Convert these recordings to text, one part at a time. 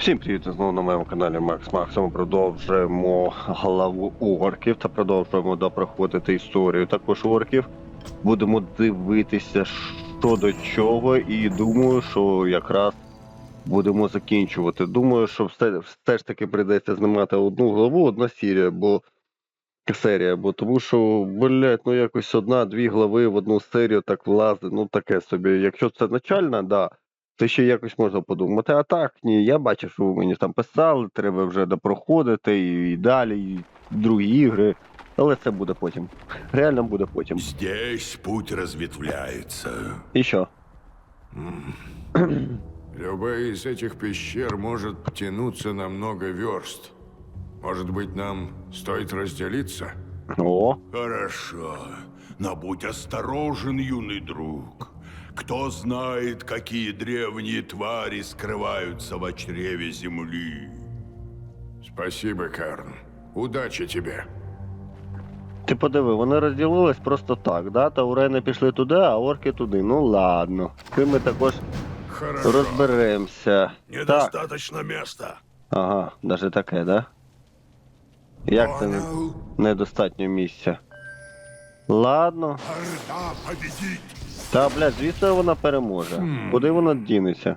Всім привіт знову на моєму каналі Макс Макс. Ми продовжуємо главу орків та продовжуємо допроходити історію також орків. Будемо дивитися, що до чого, і думаю, що якраз будемо закінчувати. Думаю, що все, все ж таки прийдеться знімати одну главу, одна серія, бо серія, бо тому що, блять, ну якось одна-дві глави в одну серію так влазить, ну таке собі. Якщо це начальна, да Це ще якось можна подумати. А так, ні, я бачив, що ви мені там писали, треба вже допроходити і, і далі, і другі ігри. Але це буде потім. Реально буде потім. Здесь путь разветвляется. І що? Любая из этих пещер может тянуться на много верст. Может быть, нам стоит разделиться? О, Хорошо, но будь осторожен, юный друг. Кто знает, какие древние твари скрываются в чреве земли. Спасибо, Карн. Удачи тебе. ти подиви, вони розділились просто так, да? Таурени пішли туди, а орки туди. Ну ладно. З ми також Хорошо. розберемося. Так. Недостаточно места. Ага, навіть таке, да? Як це не- Понял? недостатньо місця? Ладно. Орда победит. Та, блядь, звісно, вона переможе. Куди вона дінеться?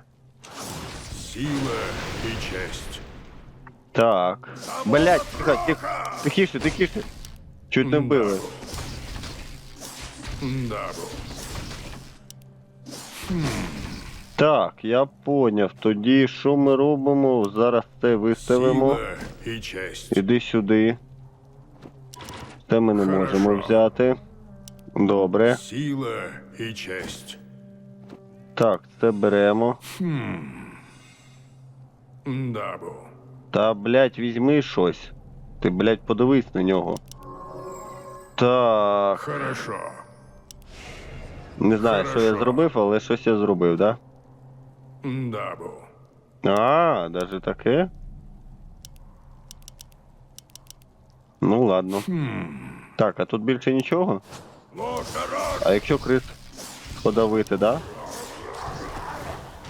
Сила и честь. Так. Блядь, тихо, тихо. Тихіше, тихіше. Чуть не вбили. Да. Так, я поняв. Тоді що ми робимо? Зараз це виставимо. Сила и честь. Іди сюди. Це ми не можемо Хорошо. взяти. Добре. Сила и честь. Так, це беремо. Да, был. Та, блядь, візьми щось. Ти, блядь, подивись на нього. Так. Хорошо. Не знаю, що я зробив, але щось я зробив, да? Да, был. А, даже таке? Ну ладно. Так, а тут більше нічого? А якщо крис подавити, да?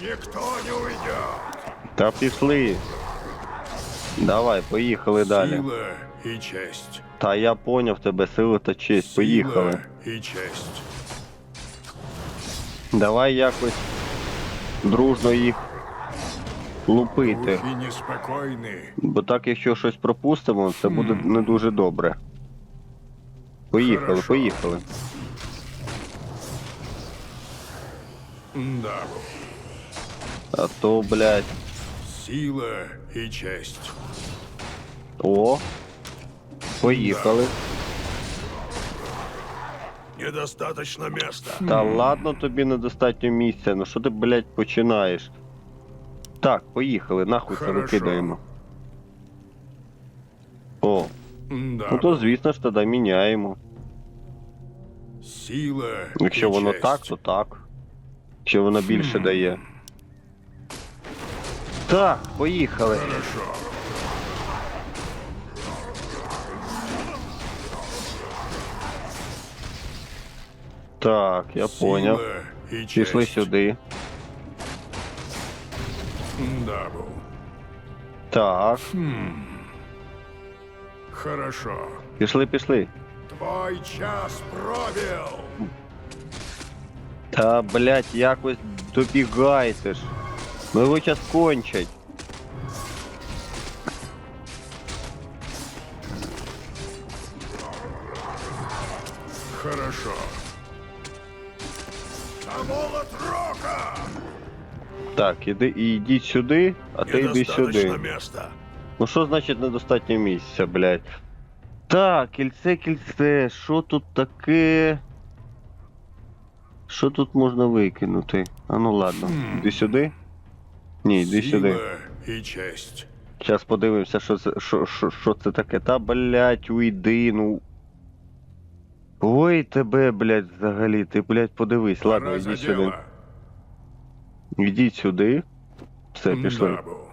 никто не уйдет. Та пішли. Давай, поїхали далі. Сила и честь. Та я поняв тебе, сила та честь. Поїхали. Сила и честь. Давай якось дружно їх лупити. Бо так, якщо щось пропустимо, це буде не дуже добре. Поїхали, Хорошо. поїхали. Да, был. А то, блядь. Сила и честь. О. Поїхали. Недостаточно места. Та ладно тобі недостатньо місця. Ну що ти, блядь, починаєш? Так, поїхали, нахуй це Хорошо. викидаємо. О, Да, ну то звісно ж тоді міняємо. Сила Якщо воно честь. так, то так. Якщо воно більше дає. Так, поїхали. Хорошо. Так, я поняв. Пішли сюди. Да, был. Так, Хорошо. пішли, пішли. Твой час пробил. Та, блядь, якось добігайте ж. Ну його час кончать. Хорошо. На молот рока. Так, іди і йдіть сюди, а ти йди сюди. Недостаточно места. Ну що значить недостатньо місця, блядь? Так, кільце, кільце, що тут таке? Що тут можна викинути? А ну ладно, іди сюди. Ні, йди сюди. И честь. Зараз подивимося, що це, що, що, що це таке. Та, блядь, уйди, ну. Ой, тебе, блядь, взагалі, ти, блядь, подивись. Ладно, йди сюди. Йдіть сюди. Все, пішли. Да, был.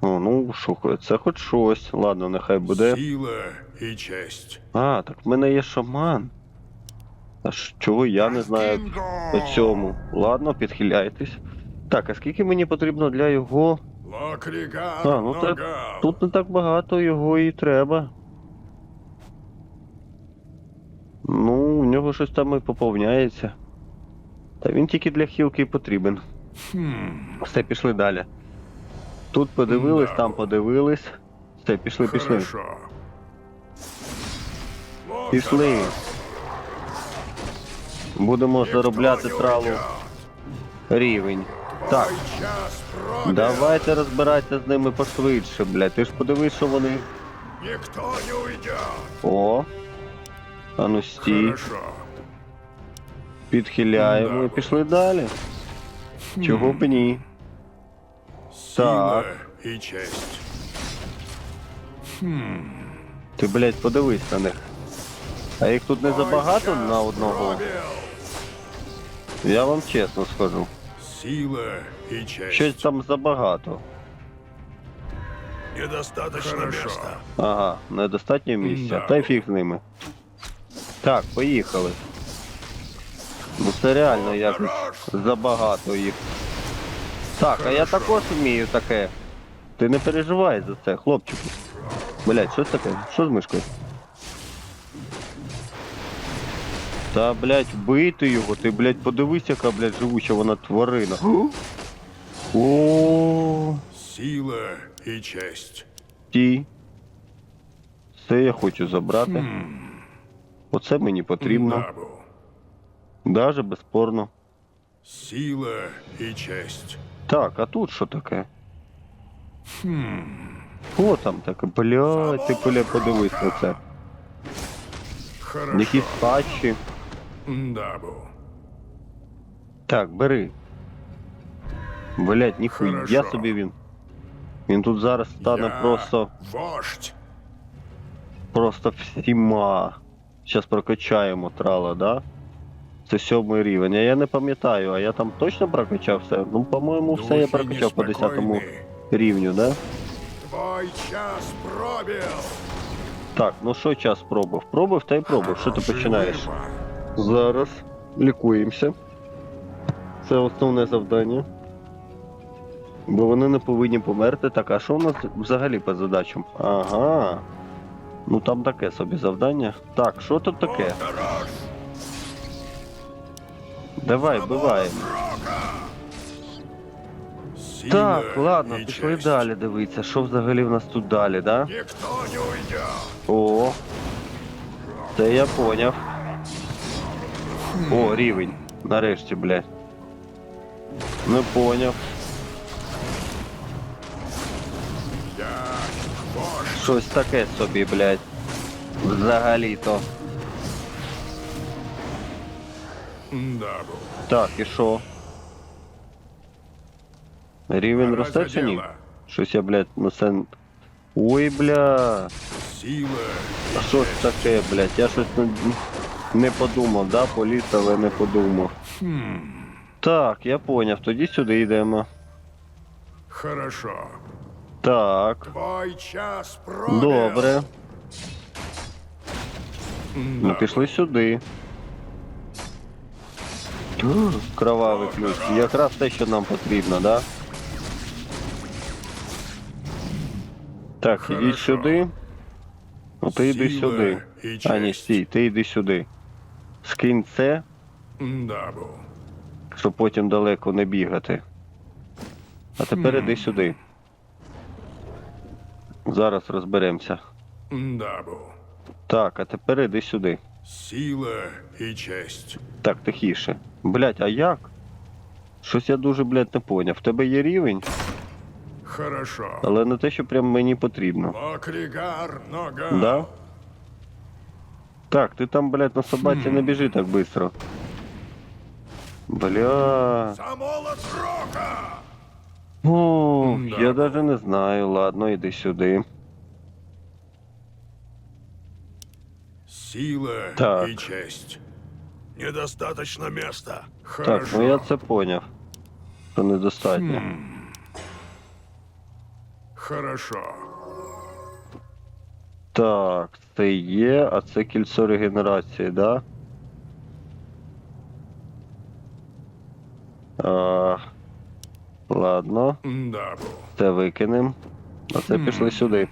О, ну, що, це хоч щось. Ладно, нехай буде. Сила и честь. А, так в мене є шаман. А чого я не знаю по цьому? Ладно, підхиляйтесь. Так, а скільки мені потрібно для його. А, ну так, тут не так багато його і треба. Ну, в нього щось там і поповняється. Та він тільки для хілки і потрібен. Все, пішли далі. Тут подивились, там подивились. Все, пішли, пішли. Хорошо. Пішли. Будемо заробляти тралу рівень. Так, давайте розбирайтеся з ними пошвидше, блядь. Ти ж подивись, що вони. Никто не уйдет. О. А ну стій, підхиляємо і пішли далі. Чого б ні? Сила Так. и честь. Ти, блядь, подивись на них. А їх тут не забагато на одного. Я вам чесно скажу. Сила и честь. Щось там забагато. Недостаточно Хорошо. места. Ага, недостатньо місця. Да. Та й фіг з ними. Так, поїхали. Ну це реально якось забагато їх. Так, а я також вмію таке. Ти не переживай за це, хлопчику. Блять, що це таке? Що з мишкою? Та, блять, бити його, ти, блять, подивись, яка, блять, живуча вона тварина. О, Сила и честь. ті. Це я хочу забрати. Оце мені потрібно. Даже безспорно. Сила и честь. Так, а тут що таке? Що там таке? Блядь, ти бля, подивись на це. Хорошо. Якісь патчі. Набу. Так, бери. Блять, ніхуя Хорошо. собі він. Він тут зараз стане Я просто Вождь. просто всіма. Зараз прокачаємо трала, да? Це сьомий рівень. А я не пам'ятаю, а я там точно прокачав все? Ну, по-моєму, все я прокачав по 10 неспокойны. рівню, да? Твой час пробил. Так, ну що час пробив? Пробив та й пробив. Що ти починаєш? Зараз лікуємося. Це основне завдання. Бо вони не повинні померти. Так, а що у нас взагалі по задачам? Ага. Ну там таке собі завдання. Так, що тут таке? Давай, биваємо. Так, ладно, пішли далі дивитися, що взагалі в нас тут далі, да? Никто не уйдет. О. Це я поняв. О, рівень. Нарешті, блядь. Не поняв. Щось таке собі, блядь. Взагалі-то. Так, і що? Рівень росте чи ні? Щось я, блядь, на це... Ой, бля. Сила А що ж таке, блядь? Я щось не, не подумав, да, поліз, але не подумав. Так, я поняв, тоді сюди йдемо. Хорошо. Так, Твой час пробил. добре. Ну, пішли сюди. Кровавий ключ. Якраз те, що нам потрібно, да? Так, ідіть сюди. Ну ти йди Сила сюди. і А, ні, честь. стій, ти йди сюди. Скинь це, щоб потім далеко не бігати. А тепер іди сюди. Зараз розберемося. Набу. Так, а тепер іди сюди. Сила и честь. Так, тихіше. Блять, а як? Щось я дуже, блядь, не поняв. В тебе є рівень, Хорошо. але не те, що прям мені потрібно. Локригар нога. Да? Так, ти там, блядь, на собаці не біжи так быстро. Бля. За молот рока. О, я даже не знаю. Ладно, іди сюди. Сила Так. и честь. Недостаточно места. Хорошо. Так, ну я це поняв. Що недостатньо. Хорошо. Так, це є, а це кільцо регенерації, да? А, ладно. Дабл. Це викинем. А це пішли сюди.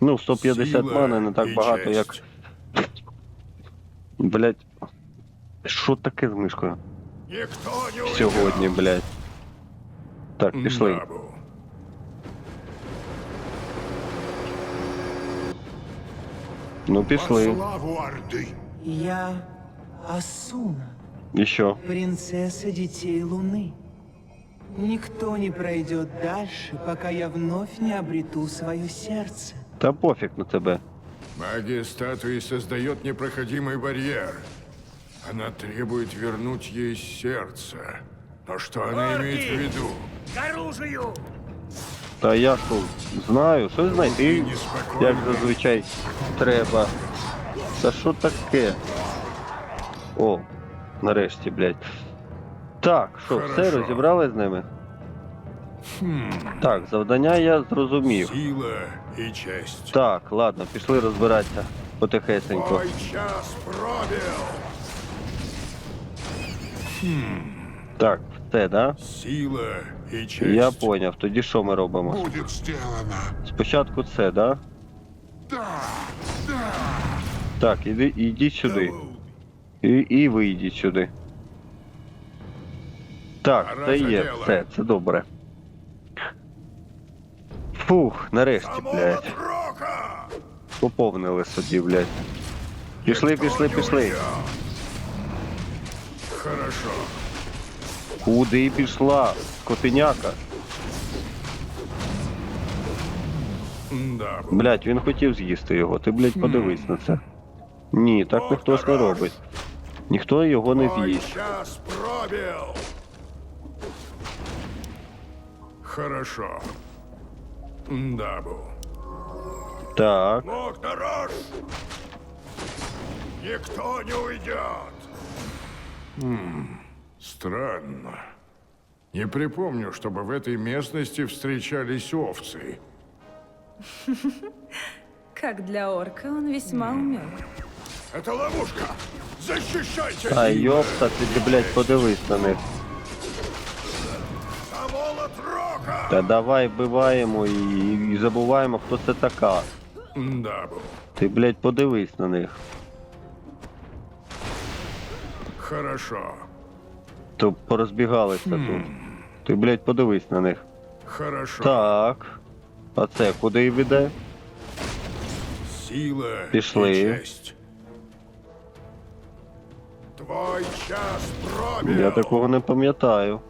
Ну, 150 Сила мани не так багато, як. честь. Блять. Що таке з мишкою? Ніхто не уйде. Сьогодні, блять. Так, пішли. Дабл. Ну, пішли. славу Орды! Я Асуна, І що? принцесса детей Луны. Никто не пройдет дальше, пока я вновь не обрету свое сердце. Та пофіг на тебе. Магия статуи создает непроходимый барьер. Она требует вернуть ей сердце. Но что она имеет в виду? Та я що, знаю, що знайти, як зазвичай треба. Та що таке? О, нарешті, блядь. Так, що, все Хорошо. розібрали з ними? Так, завдання я зрозумів. Сила и честь. Так, ладно, пішли розбиратися потихесенько. Твой час пробил. Так, все, да? Сила и честь. Я поняв. Тоді що ми робимо? Будет сделано! Спочатку це, да? Так, іди, ідіть сюди. І, і ви йдіть сюди. Так, це є, все, це добре. Фух, нарешті, блядь. Поповнили собі, блядь. Пішли, пішли, пішли. Хорошо. Куди пішла? Котеняка. Да, Блядь, він хотів з'їсти його. Ти, блядь, подивись на це. Ні, так ніхто ж не робить. Ніхто його не з'їсть. час Хорошо. Дабу. Так, Лук дорож! Никто не уйдет. Странно. Не припомню, чтобы в этой местности встречались овцы. Как для орка он весьма умен. Это ловушка! Защищайтесь! та йопта, ти, блядь, подивись на них. Та давай вбиваємо і, і забуваємо, хто це така. Дабу. Ти, блядь, подивись на них. Хорошо. То порозбігалися тут. Ти, блядь, подивись на них. Хорошо. Так. А це куди й веде? Сила Пішли. и честь. Твой час пробил. Я такого не пам'ятаю.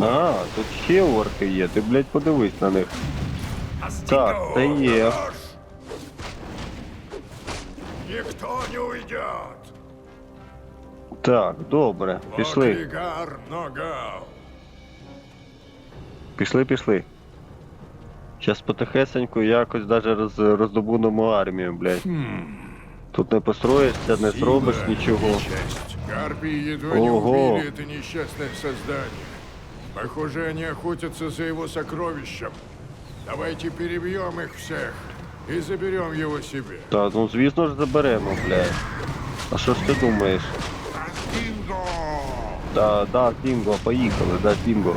А, тут ще орки є, ти, блядь, подивись на них. Так, це є. Никто не уйдет. Так, добре, пішли. Пішли, пішли. Щас потихесеньку якось даже роз, роздобудемо армію, блядь. Тут не построїшся, не зробиш нічого. Ого. это несчастное создание. Похоже, они охотятся за его сокровищем. Давайте перебьем их всех и заберем его себе. Та, ну звісно ж заберемо, блядь. А що ж ти думаєш? Динго! Та, да, Дінго, поїхали, да, Дінго.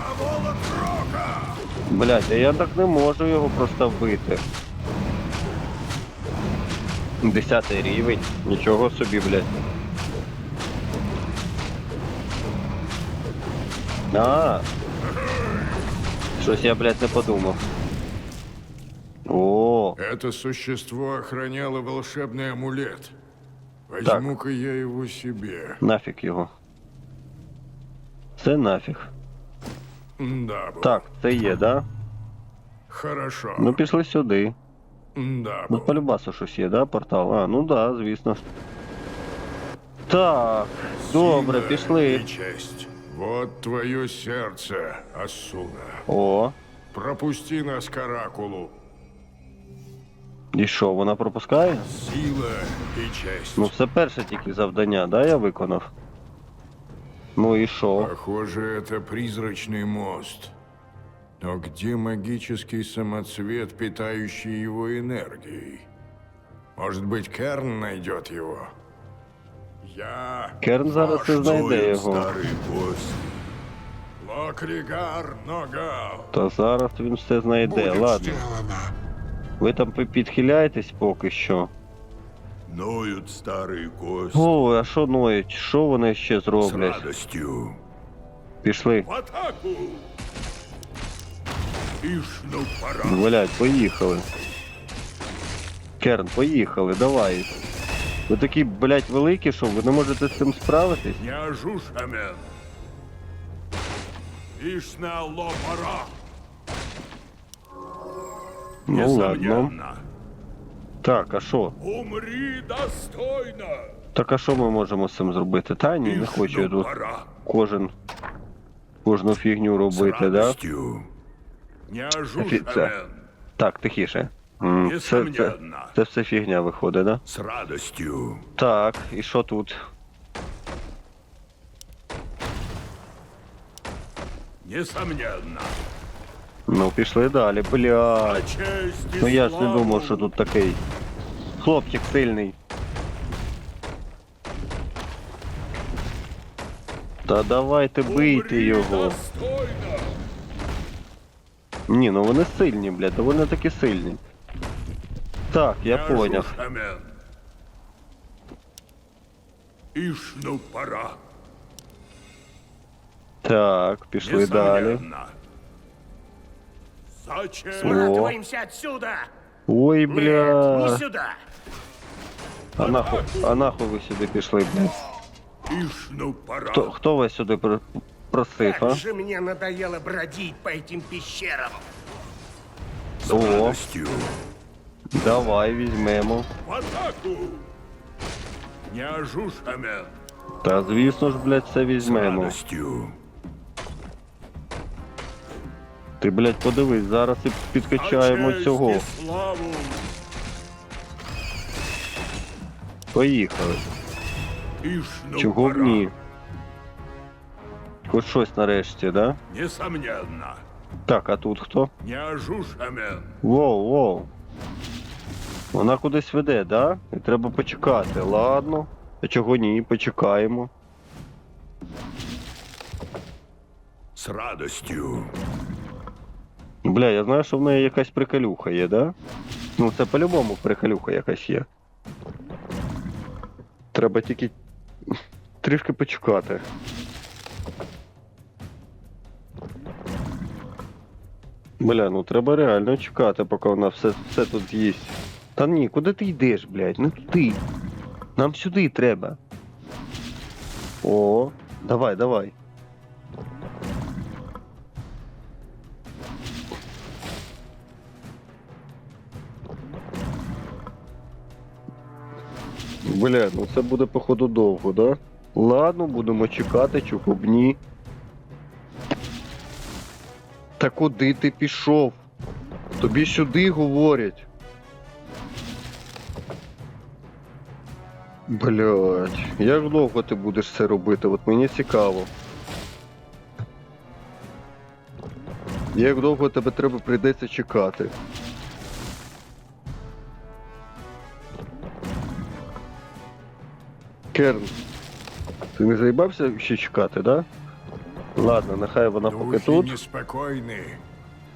А молот рока! Блядь, а я так не можу його просто вбити. Десятий рівень, нічого собі, блядь. А. Щось я, блядь, не подумав. О, Это существо охраняло волшебный амулет. Возьму-ка я его себе. нафіг його. Це нафіг. Да, Так, це є, да? Хорошо. Ну пішли сюди. Да, Ну, по любасу щось є, да, портал? А, ну да, звісно ж. Так, добре, Сила пішли. и честь. Вот твое сердце, Асуна. О, Пропусти нас к Оракулу. і що, вона пропускає? Сила и честь. Ну, це перше тільки завдання, да, я виконав. Ну і що? Похоже, это призрачный мост. Но где магический самоцвет, питающий его энергией? Может быть, Керн найдет его? Я Керн зараз і знайде його. гость. Локригар Ногал. Та зараз він все знайде. Будет Ладно. сделано. Ви там підхиляєтесь поки що. Ноют старые гости. О, а що ноють? Що вони ще С зроблять? радостью. Пішли. В атаку! Пора. Блять, поїхали. Керн, поїхали, давай. Ви такі, блять, великі, що ви не можете з цим справитись? Не ожушь, Амен. На. Ну ладно. Так, а що? Умри достойно. Так а що ми можемо з цим зробити? Та ні, не хочу я тут кожен кожну фігню робити, да? Не ожушь, Амен. Так, тихіше. М, Це, це, Несомненно. це все фігня виходить, да? С радостью. Так, і що тут? Несомненно. Ну, пішли далі, честь и Ну я ж не славу. думав, що тут такий. Хлопчик сильний. Та давайте бийте Умри його. достойно. Ні, ну вони сильні, блядь, довольно таки сильні. Так, я Не поняв. ожушь, Амен. Ишь, ну пора. Так, пішли далі. Несомненно. За честь. Сматываемся отсюда! Ой, Нет, бля. не сюда! А нахуй, а нахуй ви сюди пішли, блядь. Ишь, ну пора. Хто, хто вас сюди пр- просив, а? Как же мне надоело бродить по этим пещерам! С О. радостью. Давай візьмемо. В атаку. Не ожушь, Та звісно ж, блядь, С візьмемо. Ти, блядь, подивись, зараз і підкачаємо цього. Поїхали. Чого б ні? Хоч щось нарешті, да? Несомненно. Так, а тут хто? Воу, воу. Вона кудись веде, да? І треба почекати. Ладно. А чого ні, почекаємо. С радостью. Бля, я знаю, що в неї якась приколюха є, да? Ну, це по-любому приколюха якась є. Треба тільки трішки почекати. Бля, ну треба реально чекати, поки вона все, все тут з'їсть. Та ні, куди ти йдеш, блядь? Не туди. Нам сюди треба. О, давай, давай. Бля, ну це буде походу довго, да? Ладно, будемо чекати, б. Та куди ти пішов? Тобі сюди говорять. Блять, як довго ти будеш це робити? От мені цікаво. Як довго тебе треба прийдеться чекати? Керн, ти не заїбався ще чекати, да? Ладно, нехай вона поки Духи тут. неспокойны.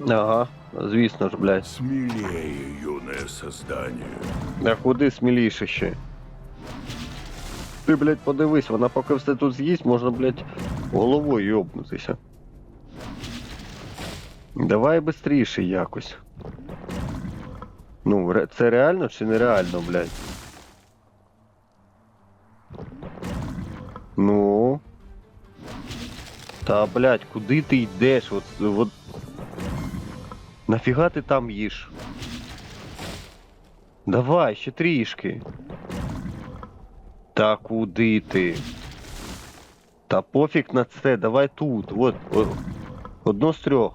Ага, звісно ж, блядь. Смелее, юное создание. А куди сміліше ще? Ти, блядь, подивись, вона поки все тут з'їсть, можна, блядь, головою йобнутися. Давай швидше якось. Ну, це реально чи нереально, блядь? Ну. Та, блядь, куди ти йдеш? От, от... Нафіга ти там їш? Давай, ще трішки. Та куди ти? Та пофіг на це, давай тут. От, о, одно з трьох.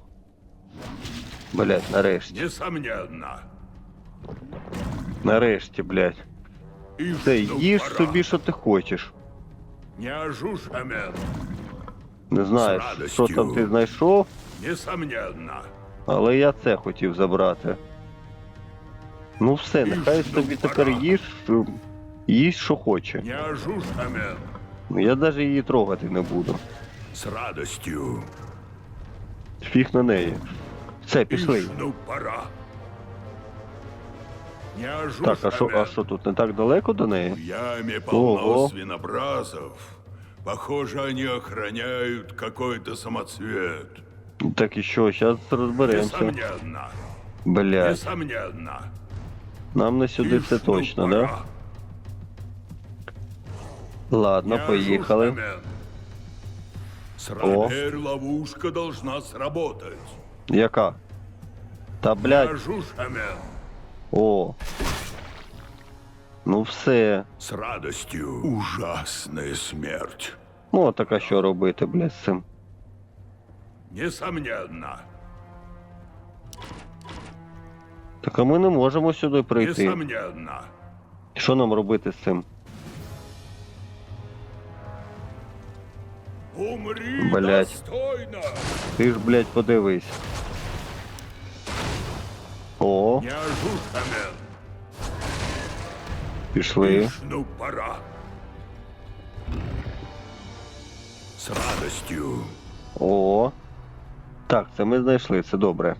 Блять, нарешті. Несомненно. Нарешті, блять. Ишь, Це ну їж пора. собі, що ти хочеш. Не ожушь, Амен. Не знаю, З що там ти знайшов, Несомненно. але я це хотів забрати. Ну все, нехай собі тепер їж. Їсть, що хоче. Не ожушамен. Я навіть її трогати не буду. С радостью. Фіг на неї. Все, пішли. Ну пора. Не Так, а що, а що тут не так далеко до неї? В яме полно свинобразов. Похоже, они охраняют какой-то самоцвет. Так і що, зараз розберемося. Несомненно. Блять, Несомненно. нам не сюди це точно, да? Ладно, поїхали. О. Теперь ловушка должна сработать. Яка? Та ожушамен. о. Ну все. С радостью. Ужасная смерть. Ну, так а що робити, блядь, з цим? Несомненно. Так а ми не можемо сюди прийти. Несомненно. Що нам робити з цим? Достойно. Ти ж, блядь, подивись. О, пішли. Ну пора. С радостью. О. Так, це ми знайшли, це добре.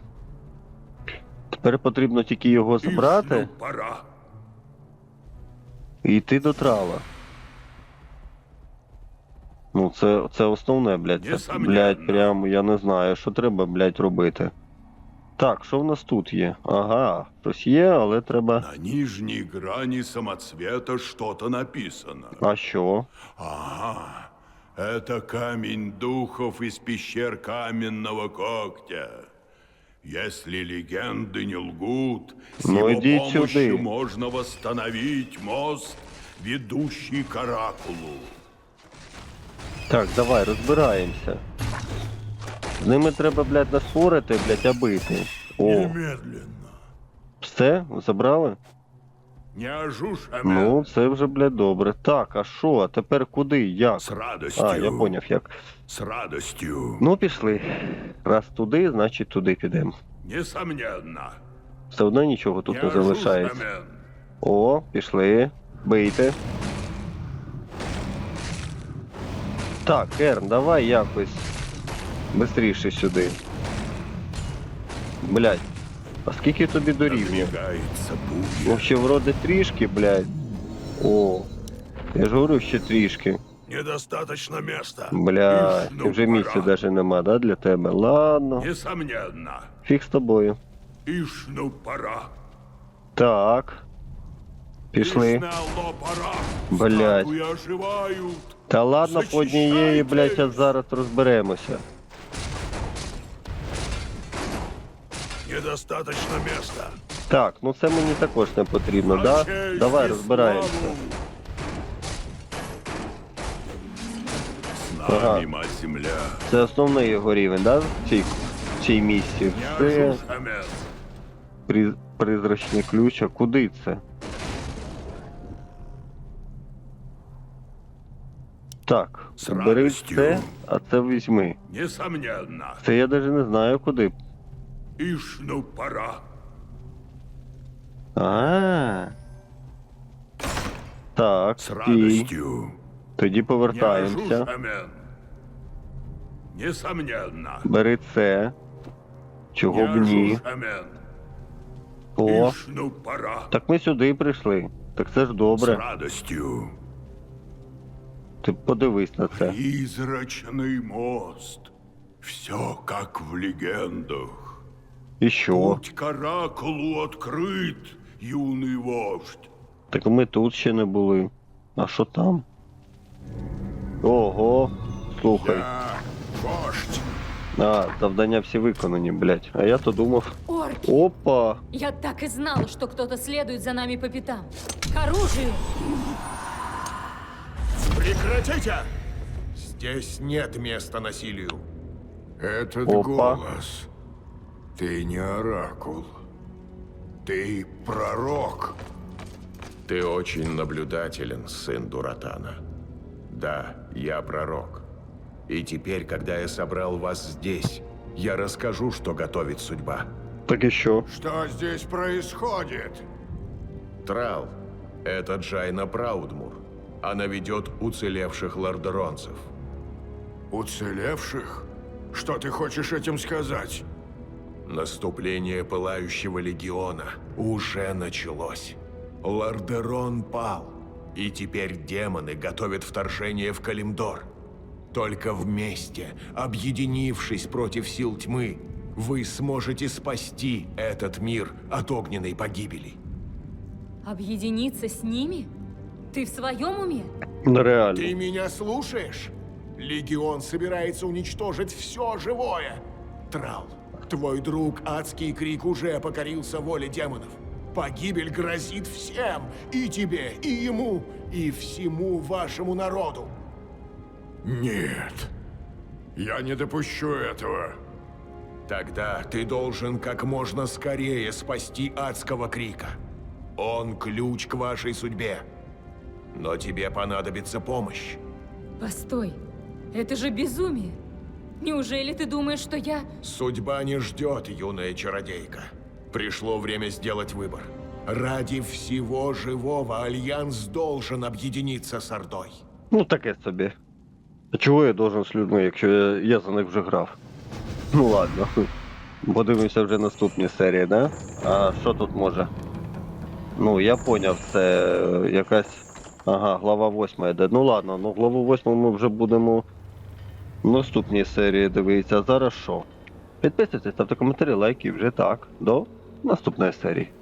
Тепер потрібно тільки його пора. і йти до трала. Ну, це, це основне, блядь. Це, блядь, прям я не знаю, що треба, блядь, робити. Так, що в нас тут є? Ага, щось є, але треба. На нижней грани самоцвета что-то написано. А що? Ага, это камень духов из пещер каменного когтя. Если легенды не лгут, с Ну, его помощью сюда. можно восстановить мост, ведущий к Оракулу. Так, давай, розбираємося. З ними треба, блядь, не спорити, блядь, а бити. О, Немедленно. все? Забрали? Не ожушамен. Ну, це вже, блядь, добре. Так, а що? А тепер куди? Як? С радостью. А, я поняв, як. С радостью. Ну, пішли. Раз туди, значить туди підемо. Несомненно. Все одно нічого тут не залишається. О, пішли. Бийте. Так, Керн, давай якось. Бистріше сюди. Блядь. А скільки тобі дорівнює? Надвигается буря. Ну, ще вроде трішки, блядь. О. Я ж говорю, ще трішки. Недостаточно места. Блядь, Ишь, ну і вже місця пора. даже нема, да, для тебе? Ладно. Несомненно. Фіг з тобою. Ишь, ну пора. Так. Пішли. Ишь, Та ладно, по однієї, блядь, зараз зараз розберемося. Недостаточно места. Так, ну це мені також не потрібно, да? Давай розбираємося. Ага. земля. Це основний його рівень, да? В цій, в цій Все при, призрачний ключ, а куди це? Так, З бери радістю. це, а це візьми. Несомненно. Це я навіть не знаю куди. Ишь, ну пора. А. Так, С стій. радостью. Тоді Не повертаємося. ожушамен. Несомненно. Бери це. Чого б ні? О, Ишь, ну пора. так ми сюди прийшли. Так це ж С добре. радостью. Ти подивись на це. Призрачный мост. Все как в легендах. І що? Путь к оракулу открыт, юный вождь. Так ми тут ще не були. А що там? Ого, слухай. Я вождь. А, завдання всі виконані, блядь. А я то думав. Орки! Опа! Я так и знала, что кто-то следует за нами по пятам. К оружию! Прекратите! Здесь нет места насилию. Этот Опа. голос. Ты не оракул. Ты пророк. Ты очень наблюдателен, сын Дуратана. Да, я пророк. И теперь, когда я собрал вас здесь, я расскажу, что готовит судьба. Так що? Что здесь происходит? Трал, Это Джайна Праудмур. Она ведет уцелевших лордеронцев. Уцелевших? Что ты хочешь этим сказать? Наступление Пылающего Легиона уже началось. Лордерон пал, и теперь демоны готовят вторжение в Калимдор. Только вместе, объединившись против сил тьмы, вы сможете спасти этот мир от огненной погибели. Объединиться с ними? Ты в своем уме? Ну реально. Ты меня слушаешь? Легион собирается уничтожить все живое. Трал, твой друг Адский Крик уже покорился воле демонов. Погибель грозит всем, и тебе, и ему, и всему вашему народу. Нет. Я не допущу этого. Тогда ты должен как можно скорее спасти адского крика. Он ключ к вашей судьбе. Но тебе понадобится помощь. Постой, это же безумие. Неужели ты думаешь, что я... Судьба не ждет, юная чародейка. Пришло время сделать выбор. Ради всего живого Альянс должен объединиться с Ордой. Ну таке собі. А чого я должен з людьми, якщо я, я за них вже грав? Ну ладно. Подивимося вже наступні серії, да? А що тут може? Ну, я поняв, це е, якась. Ага, глава 8 йде. Ну ладно, ну главу 8 ми вже будемо в наступній серії дивитися. А зараз що? Підписуйтесь, ставте коментарі, лайки, вже так. До наступної серії.